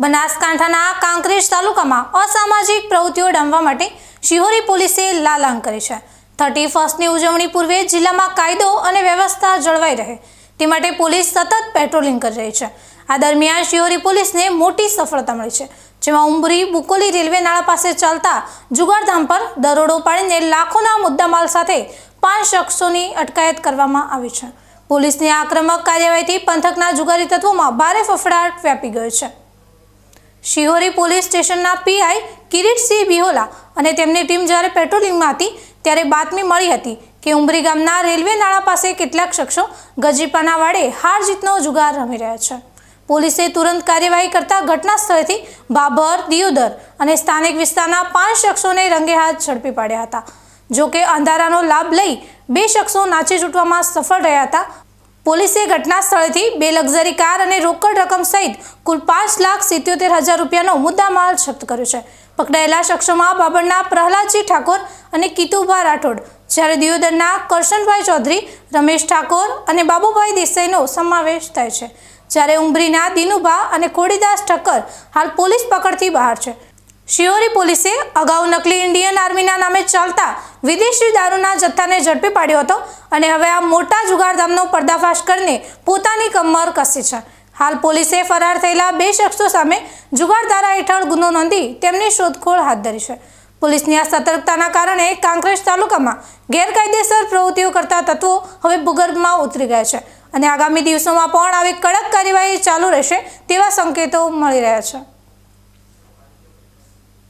બનાસકાંઠાના કાંકરેજ તાલુકામાં અસામાજિક પ્રવૃત્તિઓ ડામવા માટે શિહોરી પોલીસે લાલાંગ કરી છે. થર્ટી ફર્સ્ટની ઉજવણી પૂર્વે જિલ્લામાં કાયદો અને વ્યવસ્થા જળવાઈ રહે. તે માટે પોલીસ સતત પેટ્રોલિંગ કરી રહી છે. આ દરમિયાન શિહોરી પોલીસને મોટી સફળતા મળી છે, જેમાં ઉંબરી બુકોલી રેલવે નાળા પાસે ચાલતા જુગારધામ પર દરોડો પાડીને લાખોના મુદ્દામાલ સાથે પાંચ શખ્સોની અટકાયત કરવામાં આવી છે. પોલીસની આક્રમક કાર્યવાહીથી પંથકના જુગારી તત્વોમાં ભારે ફફડાટ વ્યાપી ગયો છે. શિહોરી પોલીસ સ્ટેશનના પીઆઈ કિરીટસિંહ બિહોલા અને તેમની ટીમ જ્યારે પેટ્રોલિંગમાં હતી ત્યારે બાતમી મળી હતી કે ઉમરી ગામના રેલવે નાળા પાસે કેટલાક શખ્સો ગજીપાના વાડે હાર જીતનો જુગાર રમી રહ્યા છે. પોલીસે તુરંત કાર્યવાહી કરતા ઘટના સ્થળેથી બાબર, દિયોદર અને સ્થાનિક વિસ્તારના પાંચ શખ્સોને રંગે હાથ ઝડપી પાડ્યા હતા. જોકે અંધારાનો લાભ લઈ બે શખ્સો નાચી છૂટવામાં સફળ રહ્યા હતા. પોલીસે ઘટના સ્થળેથી બે લક્ઝરી કાર અને રોકડ રકમ સહિત કુલ પાંચ લાખ સિત્યોતેર હજાર રૂપિયાનો મુદ્દામાલ જપ્ત કર્યો છે. પકડાયેલા શખ્સોમાં બાબરના પ્રહલાદજી ઠાકોર અને કીતુભા રાઠોડ, જ્યારે દિયોદરના કરશનભાઈ ચૌધરી, રમેશ ઠાકોર અને બાબુભાઈ દેસાઈનો સમાવેશ થાય છે. જ્યારે ઉંબરીના દિનુભા અને કોડીદાસ ઠક્કર હાલ પોલીસ પકડથી બહાર છે. શિયોરી પોલીસે અગાઉ નકલી ઇન્ડિયન આર્મીના નામે ચાલતા વિદેશી દારૂના જથ્થાને ઝડપી પાડ્યો હતો અને હવે આ મોટા જુગારધામનો પર્દાફાશ કરીને પોતાની કમર કસી છે. હાલ પોલીસે ફરાર થયેલા બે શખ્સો સામે જુગાર ધારા હેઠળ ગુનો નોંધી તેમની શોધખોળ હાથ ધરી છે. પોલીસની આ સતર્કતાના કારણે કાંકરેજ તાલુકામાં ગેરકાયદેસર પ્રવૃત્તિઓ કરતા તત્વો હવે ભૂગર્ભમાં ઉતરી ગયા છે અને આગામી દિવસોમાં પણ આવી કડક કાર્યવાહી ચાલુ રહેશે તેવા સંકેતો મળી રહ્યા છે.